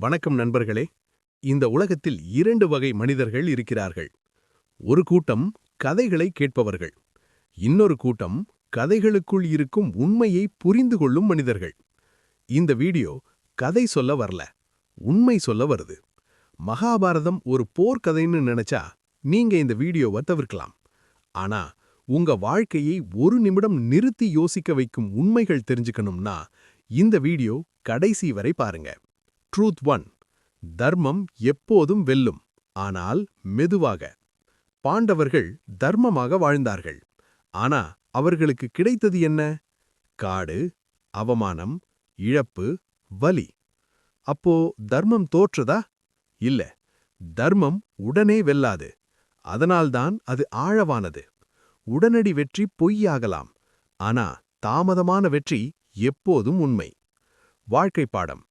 வணக்கம் நண்பர்களே. இந்த உலகத்தில் இரண்டு வகை மனிதர்கள் இருக்கிறார்கள். ஒரு கூட்டம் கதைகளை கேட்பவர்கள். இன்னொரு கூட்டம் கதைகளுக்குள் இருக்கும் உண்மையை புரிந்து கொள்ளும் மனிதர்கள். இந்த வீடியோ கதை சொல்ல வரல உண்மை சொல்ல வருது. மகாபாரதம் ஒரு போர்க்கதைன்னு நினைச்சா நீங்க இந்த வீடியோவை தவிர்க்கலாம். ஆனா உங்க வாழ்க்கையை ஒரு நிமிடம் நிறுத்தி யோசிக்க வைக்கும் உண்மைகள் தெரிஞ்சுக்கணும்னா இந்த வீடியோ கடைசி வரை பாருங்க. ட்ரூத் ஒன் தர்மம் எப்போதும் வெல்லும் ஆனால் மெதுவாக. பாண்டவர்கள் தர்மமாக வாழ்ந்தார்கள் ஆனா அவர்களுக்கு கிடைத்தது என்ன? காடு அவமானம் இழப்பு வலி. அப்போ தர்மம் தோற்றதா? இல்ல தர்மம் உடனே வெல்லாது அதனால்தான் அது ஆழவானது. உடனடி வெற்றி பொய்யாகலாம் ஆனா தாமதமான வெற்றி எப்போதும் உண்மை. வாழ்க்கை பாடம்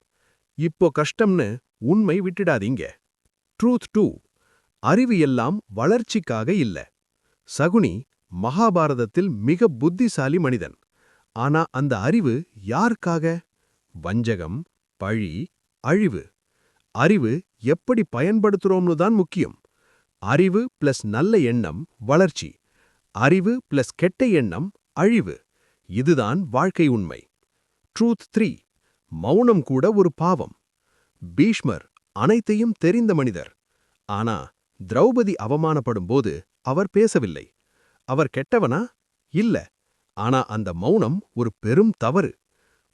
இப்போ கஷ்டம்னு உண்மை விட்டுடாதீங்க. ட்ரூத் டூ அறிவு எல்லாம் வளர்ச்சிக்காக இல்ல. சகுனி மகாபாரதத்தில் மிக புத்திசாலி மனிதன். ஆனா அந்த அறிவு யாருக்காக? வஞ்சகம் பழி அழிவு. அறிவு எப்படி பயன்படுத்துறோம்னு தான் முக்கியம். அறிவு பிளஸ் நல்ல எண்ணம் வளர்ச்சி. அறிவு பிளஸ் கெட்ட எண்ணம் அழிவு. இதுதான் வாழ்க்கை உண்மை. ட்ரூத் த்ரீ மௌனம் கூட ஒரு பாவம். பீஷ்மர் அனைத்தையும் தெரிந்த மனிதர். ஆனா திரௌபதி அவமானப்படும்போது அவர் பேசவில்லை. அவர் கெட்டவனா? இல்ல. ஆனா அந்த மௌனம் ஒரு பெரும் தவறு.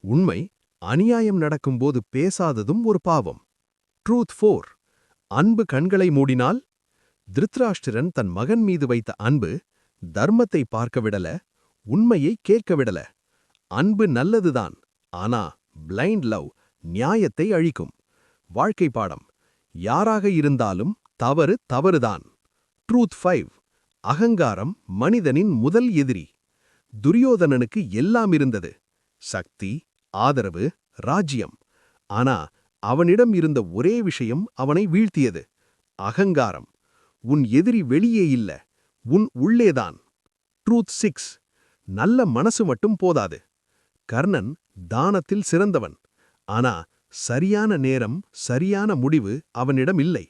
உண்மை அநியாயம் நடக்கும்போது பேசாததும் ஒரு பாவம். ட்ரூத் ஃபோர் அன்பு கண்களை மூடினால்? திருத்ராஷ்டிரன் தன் மகன் மீது வைத்த அன்பு தர்மத்தை பார்க்க விடல உண்மையை கேட்க விடல. அன்பு நல்லதுதான். ஆனா பிளைண்ட் லவ் நியாயத்தை அழிக்கும். வாழ்க்கை பாடம் யாராக இருந்தாலும் தவறு தவறுதான். ட்ரூத் ஃபைவ் அகங்காரம் மனிதனின் முதல் எதிரி. துரியோதனனுக்கு எல்லாம் இருந்தது. சக்தி ஆதரவு ராஜ்யம். ஆனா அவனிடம் இருந்த ஒரே விஷயம் அவனை வீழ்த்தியது. அகங்காரம் உன் எதிரி வெளியே இல்ல உன் உள்ளேதான். ட்ரூத் சிக்ஸ் நல்ல மனசு மட்டும் போதாது. கர்ணன் தானத்தில் சிறந்தவன். ஆனா சரியான நேரம் சரியான முடிவு அவனிடம் இல்லை.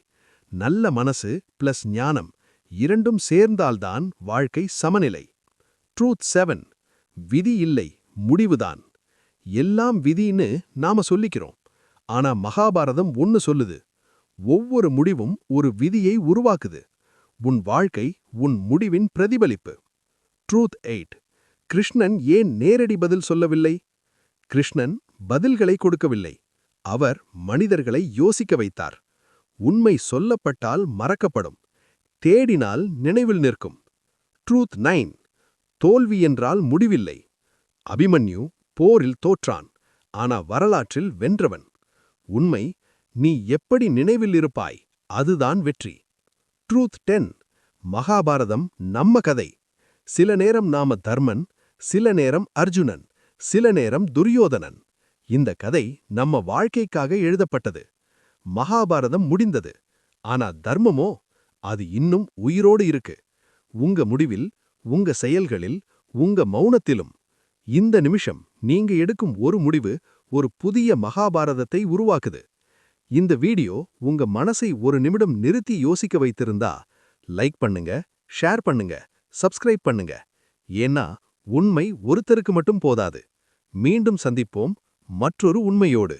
நல்ல மனசு பிளஸ் ஞானம் இரண்டும் சேர்ந்தால்தான் வாழ்க்கை சமநிலை. ட்ரூத் செவன் விதி இல்லை முடிவுதான். எல்லாம் விதின்னு நாம சொல்லிக்கிறோம். ஆனா மகாபாரதம் ஒன்னு சொல்லுது ஒவ்வொரு முடிவும் ஒரு விதியை உருவாக்குது. உன் வாழ்க்கை உன் முடிவின் பிரதிபலிப்பு. ட்ரூத் எயிட் கிருஷ்ணன் ஏன் நேரடி பதில் சொல்லவில்லை? கிருஷ்ணன் பதில்களை கொடுக்கவில்லை. அவர் மனிதர்களை யோசிக்க வைத்தார். உண்மை சொல்லப்பட்டால் மறக்கப்படும். தேடினால் நினைவில் நிற்கும். ட்ரூத் நைன் தோல்வி என்றால் முடிவில்லை. அபிமன்யு போரில் தோற்றான். ஆனா வரலாற்றில் வென்றவன். உண்மை நீ எப்படி நினைவில் இருப்பாய்? அதுதான் வெற்றி. ட்ரூத் டென் மகாபாரதம் நம்ம கதை. சில நேரம் நாம தர்மன் சில நேரம் அர்ஜுனன். சில நேரம் துரியோதனன். இந்த கதை நம்ம வாழ்க்கைக்காக எழுதப்பட்டது. மகாபாரதம் முடிந்தது. ஆனா தர்மமோ அது இன்னும் உயிரோடு இருக்கு. உங்க முடிவில் உங்க செயல்களில் உங்க மௌனத்திலும். இந்த நிமிஷம் நீங்க எடுக்கும் ஒரு முடிவு ஒரு புதிய மகாபாரதத்தை உருவாக்குது. இந்த வீடியோ உங்க மனசை ஒரு நிமிடம் நிறுத்தி யோசிக்க வைத்திருந்தா லைக் பண்ணுங்க ஷேர் பண்ணுங்க சப்ஸ்கிரைப் பண்ணுங்க. ஏன்னா உண்மை ஒருத்தருக்கு மட்டும் போதாது. மீண்டும் சந்திப்போம் மற்றொரு உண்மையோடு.